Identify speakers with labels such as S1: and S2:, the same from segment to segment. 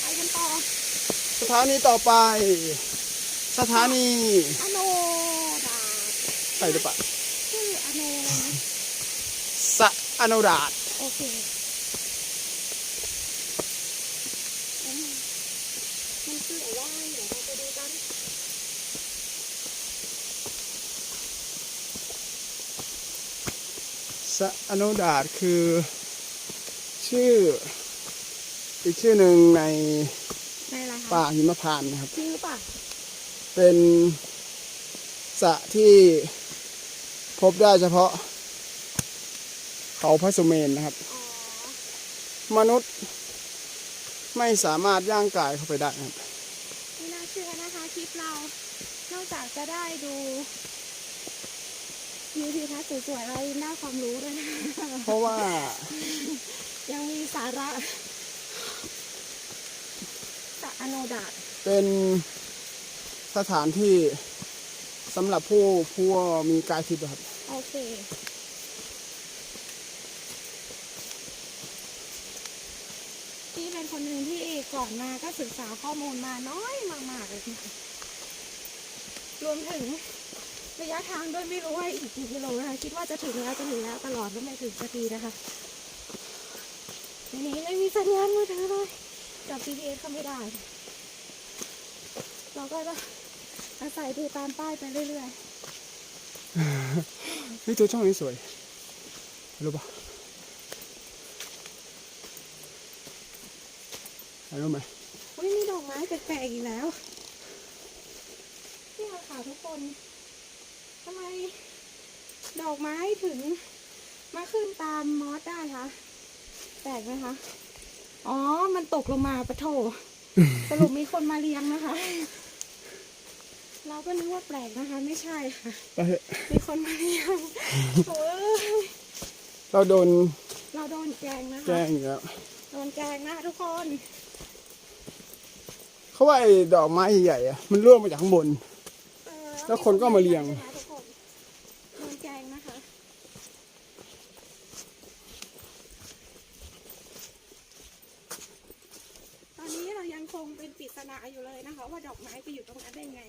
S1: ไปกันต่อ
S2: สถานีต่อไป สถานี
S1: อโนดา
S2: ใส่หรือเปล่า
S1: ชื่ออโนอะไรนะ
S2: สะอนุราช
S1: โอเคมันคืออะไรเดี๋ยวเราไปดูกัน
S2: สะอโนุราชคือ ชื่อ อีกชื่อหนึ่งใน
S1: ในอะไรคะ
S2: ป่าหิมพานต์นะครับ
S1: จริงหรือเปล่า
S2: เป็นสระที่พบได้เฉพาะ เขาพระสุเมนนะครับ
S1: อ๋อ
S2: มนุษย์ไม่สามารถย่างกายเข้าไปได้นะครับ
S1: ไม่น่าเชื่อนะคะคลิปเรา นอกจากจะได้ดูวิวทิวทัศน์สวยๆแล้วยังได้ความรู้ด้วยนะ
S2: เพราะว่า
S1: ยังมีสาระสะ อโนดาต
S2: เป็นสถานที่สำหรับผู้ผู้มีกายทิพย์อะครับ
S1: โอเคพี่เป็นคนหนึ่งที่ก่อนมาก็ศึกษาข้อมูลมาน้อยมากๆเลยค่ะรวมถึงระยะทางด้วยไม่รู้ว่าอีกกี่กิโลนะคะคิดว่าจะถึงแล้วจะถึงแล้วตลอดก็ไม่ถึงสักทีนะคะทีนี้ไม่มีสัญญาณมือถือเลยจับ GPS เข้าไม่ได้ เราก็จะอาศัยดูตามป้ายไปเรื่อยๆ
S2: เฮ้ยตัวช่องนี้สวยรู้ปะรู้ไหม
S1: อุ้ยมีดอกไม้แปลกๆอีกแล้วนี่ค่ะทุกคนทำไมดอกไม้ถึงมาขึ้นตามมอสได้คะแปลกไหมคะอ๋อ มันตกลงมาปะโถสรุปมีคนมาเลี้ยงนะคะ เราก็นึกว่าแปลกนะคะ ไม่ใช่ค่ะ
S2: ไปเถอะ
S1: มีคนมาเลี้ยงโอ้ย
S2: เราโดน
S1: เราโดนแกล้งนะ
S2: แกล้
S1: คะ
S2: งอีกแล้ว
S1: โดนแกล้งนะคะทุกคน
S2: เขาว่าไอ้ดอกไม้ใหญ่ๆอะมันร่วงมาจากข้างบน
S1: เออ
S2: แล้วคนก็มาเลี้ยง
S1: ใช่ไหมทุกคนโดนแกล้งนะคะ ตอนนี้เรายังคงเป็นปริศนาอยู่เลยนะคะ ว่าดอกไม้ไปอยู่ตรงนั้นได้ไง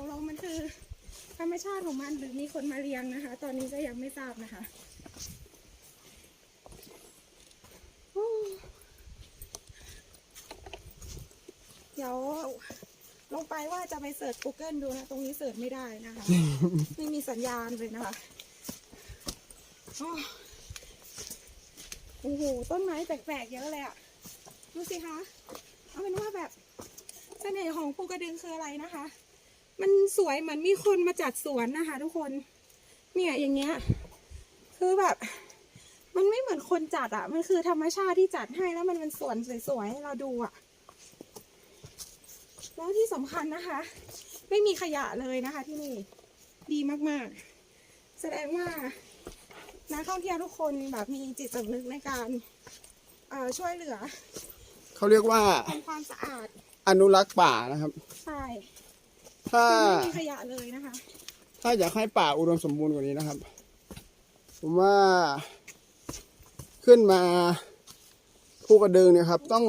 S1: ตกลงมันคือธรรมชาติของมันหรือมีคนมาเลี้ยงนะคะ ตอนนี้ก็ยังไม่ทราบนะคะเดี๋ยวลงไปว่าจะไปเสิร์ช Google ดูนะ ตรงนี้เสิร์ชไม่ได้นะคะ ไม่มีสัญญาณเลยนะคะอ้โอ้โห ต้นไม้แปลกๆเยอะเลยอะดูสิคะ เอาเป็นว่าแบบเสน่ห์ของภูกระดึงคืออะไรนะคะ มันสวยเหมือนมีคนมาจัดสวนนะคะ ทุกคน เนี่ยอย่างเงี้ย คือแบบ มันไม่เหมือนคนจัดอะมันคือธรรมชาติที่จัดให้แล้วมันเป็นสวนสวยๆให้เราดูอะแล้วที่สำคัญนะคะ ไม่มีขยะเลยนะคะ ที่นี่ ดีมากๆ แสดงว่านักท่องเที่ยวทุกคนแบบมีจิตสำนึกในการเอ่อช่วยเหลือ
S2: เขาเรียกว่า
S1: ทำความสะอาด
S2: อนุรักษ์ป่านะครับ
S1: ใช่
S2: ถ้า
S1: คือไม่มีขยะเลยนะคะ
S2: ถ้าอยากให้ป่าอุดมสมบูรณ์กว่านี้นะครับ ผมว่าขึ้นมาภูกระดึงเนี่ยครับ ต้อง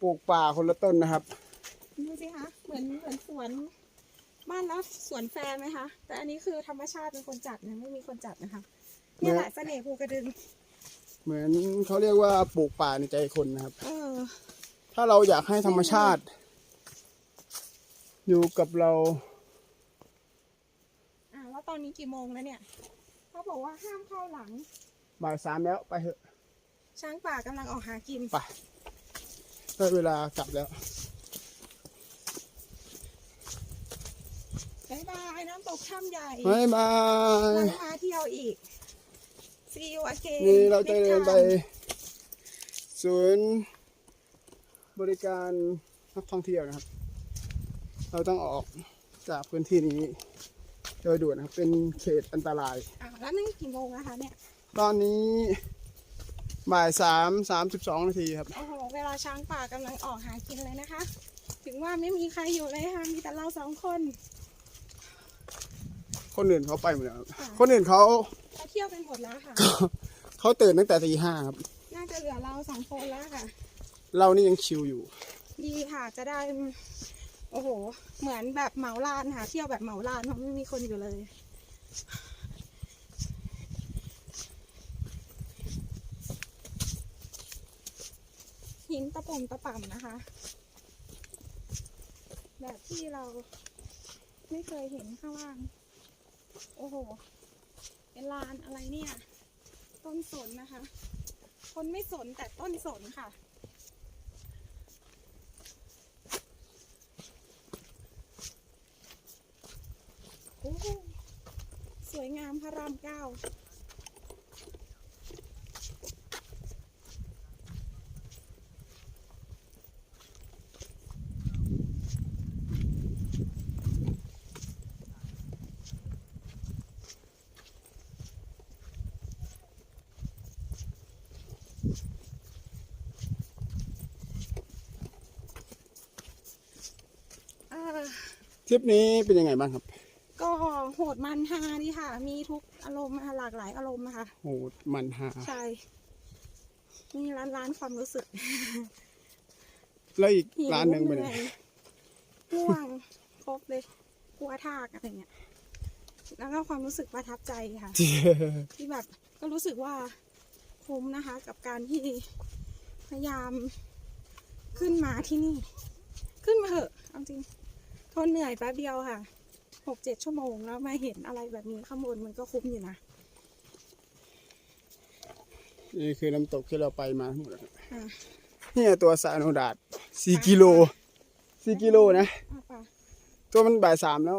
S2: ปลูกป่าคนละต้นนะครับ
S1: ดูสิคะเหมือนเหมือนสวนบ้านแล้วสวนแฟร์ไหมคะ แต่อันนี้คือธรรมชาติเป็นคนจัดนะไม่มีคนจัดนะคะนี่แหละเสน่ห์ภูกระดึง
S2: เหมือนเขาเรียกว่าปลูกป่าในใจคนนะครับ
S1: เออ
S2: ถ้าเราอยากให้ธรรมชาติ อยู่กับเรา
S1: อ่าแล้วตอนนี้กี่โมงแล้วเนี่ยเขาบอกว่าห้ามเข้าหลัง
S2: บ่ายสามแล้วไปเถอะ
S1: ช้างป่ากำลังออกหากิน
S2: ไปได้เวลากลับแล้ว
S1: บ๊ายบาย น้ำตกถ้ำใหญ่
S2: บ๊ายบาย
S1: เรามาเที่ยวอีก see you again
S2: นี่เราจะเดิน
S1: next
S2: ไป
S1: time
S2: ศูนย์บริการนักท่องเที่ยวนะครับ เราต้องออกจากพื้นที่นี้ โดยด่วนนะครับเป็นเขตอันตราย
S1: อ่าแล้วนี่กี่โมงนะคะเนี่ย
S2: ตอนนี้บ่ายสามสามสิบสองนาทีครับ
S1: โอ้โห เวลาช้างป่ากำลังออกหากินเลยนะคะ ถึงว่าไม่มีใครอยู่เลยค่ะ มีแต่เราสองคน
S2: คนอื่นเขาไปหมดแล้วครับ
S1: ค่ะ
S2: คนอื่นเขา
S1: เขาเที่ยวกันหมดแล้วค่ะ
S2: เขาตื่นตั้งแต่ตีห้าครับ
S1: น่าจะเหลือเราสองคนแล้วค่ะ
S2: เรานี่ยังชิลอยู่
S1: ดีค่ะ จะได้โอ้โห เหมือนแบบเหมาลานค่ะเที่ยวแบบเหมาลานเพราะไม่มีคนอยู่เลย หินตะปุ่มตะป่ำนะคะ แบบที่เราไม่เคยเห็นข้างล่าง โอ้โห เป็นลานอะไรเนี่ย ต้นสนนะคะ คนไม่สนแต่ต้นสนค่ะ โอ้โหส วยงามพระรามเก้าอ่า
S2: ทริปนี้เป็นยังไงบ้างครับ
S1: ก็โหดมันฮาดีค่ะ มีทุกอารมณ์นะคะหลากหลายอารมณ์นะคะ
S2: โหดมันหา
S1: ใช่มีร้านร้านความรู้สึก
S2: แล้วอีก
S1: หิว
S2: ร้านหนึ่งเป็น
S1: เห
S2: ไง
S1: นื่อยง่วงครบเลยกลัวทากอะไรเงี้ยแล้วก็ความรู้สึกประทับใจค่ะที่แบบก็รู้สึกว่าคุ้มนะคะ กับการที่พยายามขึ้นมาที่นี่ ขึ้นมาเหอะเอาจริง ทนเหนื่อยแป๊บเดียวค่ะ หกเจ็ดชั่วโมงแล้วมาเห็นอะไรแบบนี้ข้างบนมันก็คุ้มอยู่นะ
S2: นี่คือน้ำตกที่เราไปมาทั้งหมดแล้วครับ
S1: อะ
S2: เนี่ยตัวสาโนดาดสี่กิโลสี่กิโลนะ
S1: อะป่ะ
S2: ตัวมันบ่ายสามแล้ว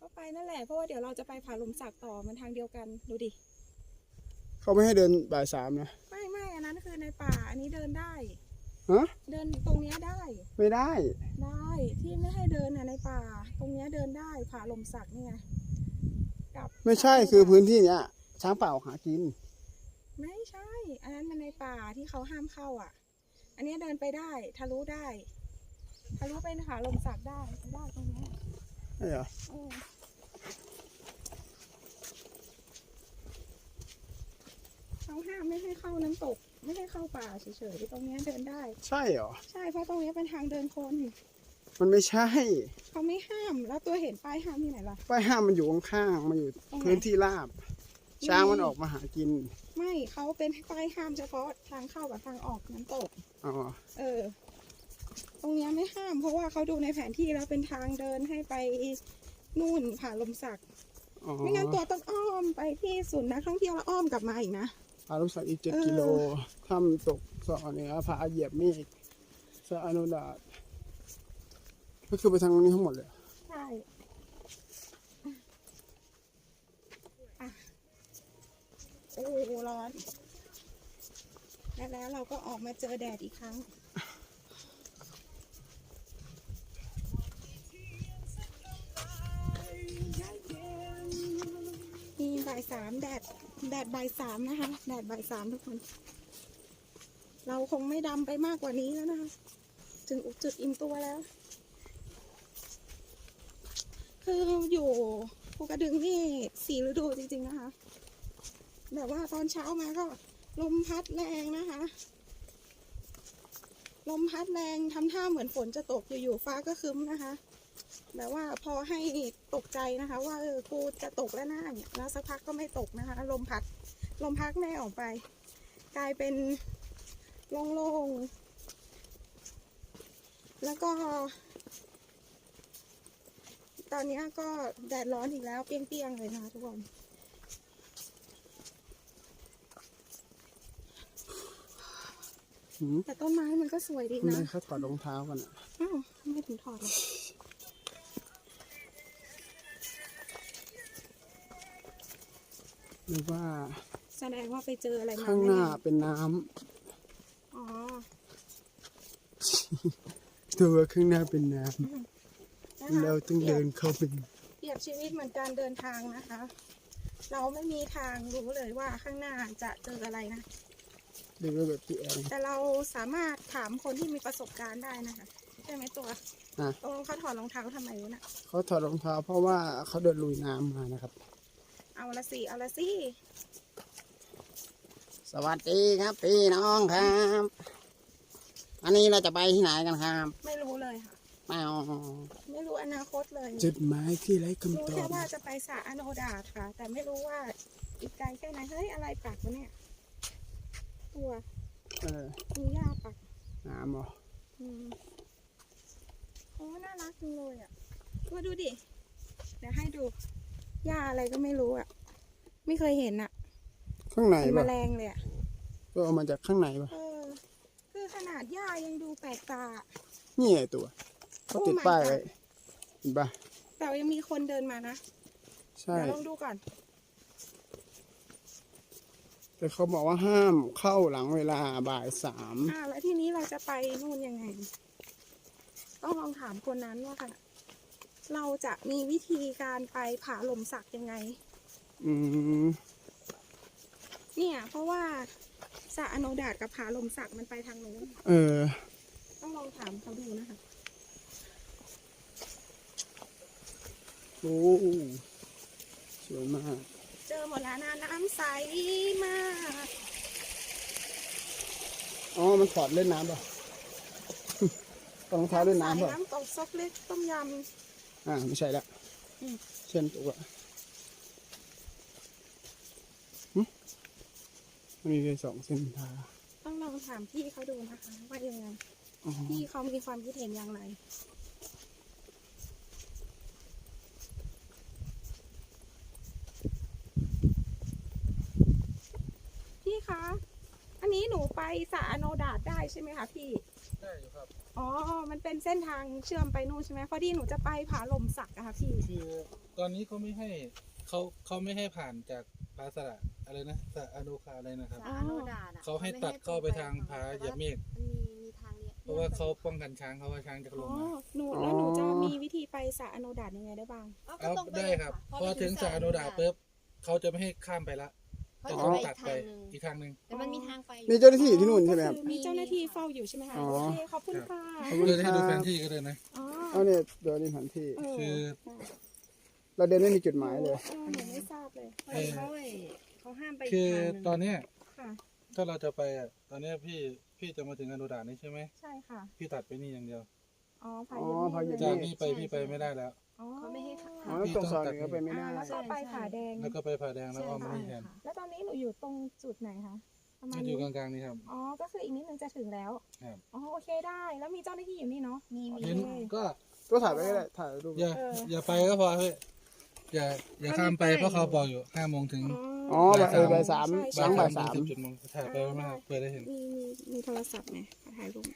S1: ก็ไปนั่นแหละเพราะว่าเดี๋ยวเราจะไปผาลมสักต่อมันทางเดียวกันดูดิ
S2: เขาไม่ให้เดินบ่ายสามนะ
S1: ไม่ไม่อันนั้นคือในป่าอันนี้เดินได้
S2: ฮะ
S1: เดินตรงเนี้ยได้
S2: ไม่ได้
S1: ได้ที่ไม่ให้เดินน่ะในป่า ตรงเนี้ยเดินได้ผาลมสักเนี่ยกับ
S2: ไม่ใช่คือพื้นที่เนี้ยช้างป่าออกหากิน
S1: ไม่ใช่ อันนั้นมันในป่าที่เขาห้ามเข้าอะ อันเนี้ยเดินไปได้ทะลุได้ทะลุไปผาลมสักได้ได้ตรงเนี้ย
S2: ใช่เหรอ
S1: เออเขาห้ามไม่ให้เข้าน้ำตก ไม่ให้เข้าป่าเฉยๆตรงเนี้ยเดินได้
S2: ใช่เหรอ
S1: ใช่เพราะตรงเนี้ยเป็นทางเดินคน
S2: มันไม่ใช่
S1: เขาไม่ห้ามแล้วตัวเห็นป้ายห้ามที่ไหนล่ะ
S2: ป้ายห้ามมันอยู่ข้างๆมันอยู่
S1: ตรงไหน
S2: พื้นที่ราบ ช้างมันออกมาหากิน
S1: ไม่เขาเป็นป้ายห้ามเฉพาะทางเข้ากับทางออกน้ำตก
S2: อ๋อ
S1: เออ ตรงเนี้ยไม่ห้าม เพราะว่าเขาดูในแผนที่แล้วเป็นทางเดินให้ไปนู่นผ่าลมสัก
S2: อ๋อ
S1: ไม่งั้นตัวต้องอ้อมไปที่ศูนย์นักท่องเที่ยวแล้วอ้อมกลับมาอีกนะ
S2: พาลูกสักอีกเจ็ด
S1: เออ
S2: กิโลถ้ำตกสอเหนือผาเหยียบเมฆสะอนุดาตก็คือไปทางนี้ทั้งหมดเลย
S1: ใช่อะโอ้โหร้อน และแล้วเราก็ออกมาเจอแดดอีกครั้งนี่บ่ายสามแดด แดดบ่ายสามนะคะ แดดบ่ายสามทุกคน เราคงไม่ดำไปมากกว่านี้แล้วนะคะ ถึงจุดอิ่มตัวแล้ว คืออยู่ภูกระดึงนี่สี่ฤดูจริงๆนะคะ แบบว่าตอนเช้ามาก็ลมพัดแรงนะคะ ลมพัดแรงทำท่าเหมือนฝนจะตกอยู่ๆฟ้าก็คึ้มนะคะ แบบว่าพอให้ตกใจนะคะ ว่าเออกูจะตกแล้วนะอย่างเงี้ยแล้วสักพักก็ไม่ตกนะคะ ลมพัดลมพัดแม่ออกไป กลายเป็นโล่งๆแล้วก็ ตอนนี้ก็แดดร้อนอีกแล้วเปรี้ยงๆเลยนะคะทุกคน
S2: หืม
S1: แต่ต้นไม้มันก็สวยดี
S2: ทำไม
S1: นะ
S2: เขาถอดรองเท้ากันอะ
S1: อ้าวทำไม่ถึงถอดเลย
S2: หรือว่า
S1: แสดงว่าไปเจออะไรมา
S2: ข้างหน้า
S1: แเป็
S2: นน้ำ
S1: อ๋อ
S2: ตัวข้างหน้าเป็นน้
S1: นะคะำ
S2: เราต้องเดินเข้าไป
S1: เปรียบชีวิตเหมือนการเดินทางนะคะ เราไม่มีทางรู้เลยว่าข้างหน้าจะเจออะไรนะ
S2: เดินแบบพี่แอน
S1: แต่เราสามารถถามคนที่มีประสบการณ์ได้นะคะใช่ไหมตัว
S2: อะ
S1: ตรงเขาถอดรองเท้าทำไมวะน่ะ
S2: เขาถอดรองเท้าเพราะว่าเขาเดินลุยน้ำมานะครับ
S1: เอาละสิเอาละสิ
S2: สสวัสดีครับพี่น้องครับ อันนี้เราจะไปที่ไหนกันครับ
S1: ไม่รู้เลยค่ะ
S2: แมว
S1: ไม่รู้อนาคตเลย
S2: จุดหมายที่ไร้
S1: รู้
S2: คำตอ
S1: แค่
S2: บ
S1: ว่าจะไปสระอโนดาตค่ะ แต่ไม่รู้ว่าอีกไกลแค่ไหนเฮ้ยอะไรปักวะเนี่ย ตัว
S2: เออ
S1: มีหญ้าปัก
S2: น้ำเหรอ
S1: อืมโอ้น่ารักจังเลยอะตัวดูดิเดี๋ยวให้ดู หญ้าอะไรก็ไม่รู้อะ ไม่เคยเห็นอะ
S2: ข้างใน
S1: เป็นแม
S2: ป่ะ
S1: ลงเลยอะ
S2: ก็เอามาจากข้างในป่ะ
S1: เออ คือขนาดหญ้ายังดูแปลกตา
S2: นี่ไงตัวเขาติด
S1: Oh my
S2: ป้าย
S1: God
S2: ไว้เห็นป่ะ
S1: แต่ยังมีคนเดินมานะ
S2: ใช่
S1: เดี๋ยวลองดูก่อน
S2: แต่เขาบอกว่าห้ามเข้าหลังเวลาบ่ายสาม
S1: อ่า แล้วทีนี้เราจะไปนู่นยังไง ต้องลองถามคนนั้นว่าค่ะ เราจะมีวิธีการไปผาหล่มสักยังไง
S2: อืม
S1: เนี่ย เพราะว่าสระอโนดาตกับผาหล่มสักมันไปทางนู้น
S2: เออ
S1: ต้องลองถามเขาดูนะคะ
S2: โอ้สวยมาก
S1: เจอหมดแล้วนะน้ำใสมาก
S2: อ๋อ มันถอดเล่นน้ำป่ะ รองเท้าเล่นน้ำป่ะ
S1: น้ำตกซกเล็กต้มย
S2: อ่าไม่ใช่ละ
S1: อืม
S2: เช่นตัวหึมันมีเลยสองเส้นทางำ
S1: ต้องลองถามพี่เขาดูนะคะ ว่ายังไง
S2: อ๋อ
S1: พี่เขามีความคิดเห็นอย่างไรพี่คะ อันนี้หนูไปสระอโนดาตได้ใช่ไหมคะพี่
S3: ได้อยู่ครับ
S1: อ๋อ มันเป็นเส้นทางเชื่อมไปนู่นใช่ไหมพอดีหนูจะไปผาลมสักอะค่ะพี่
S3: คือตอนนี้เขาไม่ให้เขาเขาไม่ให้ผ่านจากพาสระอะไรนะสระอนุคาอะไรนะครับ
S1: อ๋อ
S4: สาโนดาดอะ
S3: เขาให้ตัดเข้าไปทางผาเหยียบเมฆ
S4: มันมีมีทางเนี้ย
S3: เพราะว่าเขาป้องกันช้างเขาว่าช้างจะล
S1: อ๋
S3: ง
S1: อ
S3: มา
S1: หนูแล้วหนูจะมีวิธีไปสระอโนดาตยังไงได้บ้าง
S3: เอาได้ครับ พอถึงสระอนุดาตปุ๊บเขาจะไม่ให้ข้ามไปละ
S4: เขา
S3: จะ
S4: จะ
S3: ต้อง
S4: ไป
S3: ตัด
S4: อีก
S3: ไป
S4: ทางหนึ่ง
S3: อีกทางหนึ่ง
S4: แต่มันมีทางไปอยู่
S2: มีเจ้าหน้าที่อยู่ที่นู่นใช่ไหมครับ
S1: ก็อมีเจ้าหน้าที่เฝ้าอยู่ใช่ไหมคะ
S2: อ๋อ
S1: โอเคขอบคุณค่ะ
S2: ขอบคุณ
S3: เพื่อให้ดู
S2: ค
S3: แผ
S2: รับ
S3: นที่ก็ได้นะ
S1: อ๋อ
S2: เอาเนี่ยเดี๋ยวนี่แผนที่
S1: เออ
S3: คือ
S2: เราเดินไม่มีจุดหมายเลย
S1: เออหนูไม่ทราบเลย
S4: เขาเขาให้เขาห้ามไปอีก
S3: คือ
S4: ทางหนึ่ง
S3: ตอนเนี้ย
S1: ค่ะ
S3: ถ้าเราจะไปอะตอนเนี้ยพี่พี่จะมาถึงอนุดาตนี่ใช่ไหม
S1: ใช่ค่ะ
S3: พี่ตัดไปนี่อย่างเดียว
S1: อ๋อพา
S2: อ๋
S1: ยุ
S2: อพายุ
S3: จากนี่ไปพี่ไปไม่ได้แล้ว
S1: อ๋อ
S4: เขาไม่ให้ขับ
S2: อ๋อแล้วตรงซอยนี้ก็ไปไม่ได้
S1: อ่าแล้วก็ไปผาแดง
S3: แล้วก็ไปผาแดงแล้วอ้อมมานี่แทน
S1: แล้วตอนนี้หนูอยู่ตรงจุดไหนคะประมาณ
S3: มันอยู่
S1: นี้
S3: กลางๆนี่ครับ
S1: อ๋อ ก็คืออีกนิดนึงจะถึงแล้ว
S3: ครับ
S1: อ๋อโอเคได้ แล้วมีเจ้าหน้าที่อยู่นี่เนาะ
S4: มีมี
S3: เห็นก็
S2: ตัวถ่ายไปก็ได้ถ่ายรูป
S3: อย่า
S1: เออ
S3: อย่าไปก็พอเฮ้ยอย่าอย่าข้ามไปเพราะเขาบอกอยู่ห้าโมงถึง
S2: อ๋อบ่ายเออบ่ายสาม
S1: ใช่
S2: หลังบ่ายสาม
S3: สิบจุดโมงถ่ายไปไม่ได้เปิดได้เห็น
S1: มีมีมีโทรศัพท์ไงถ่ายรูป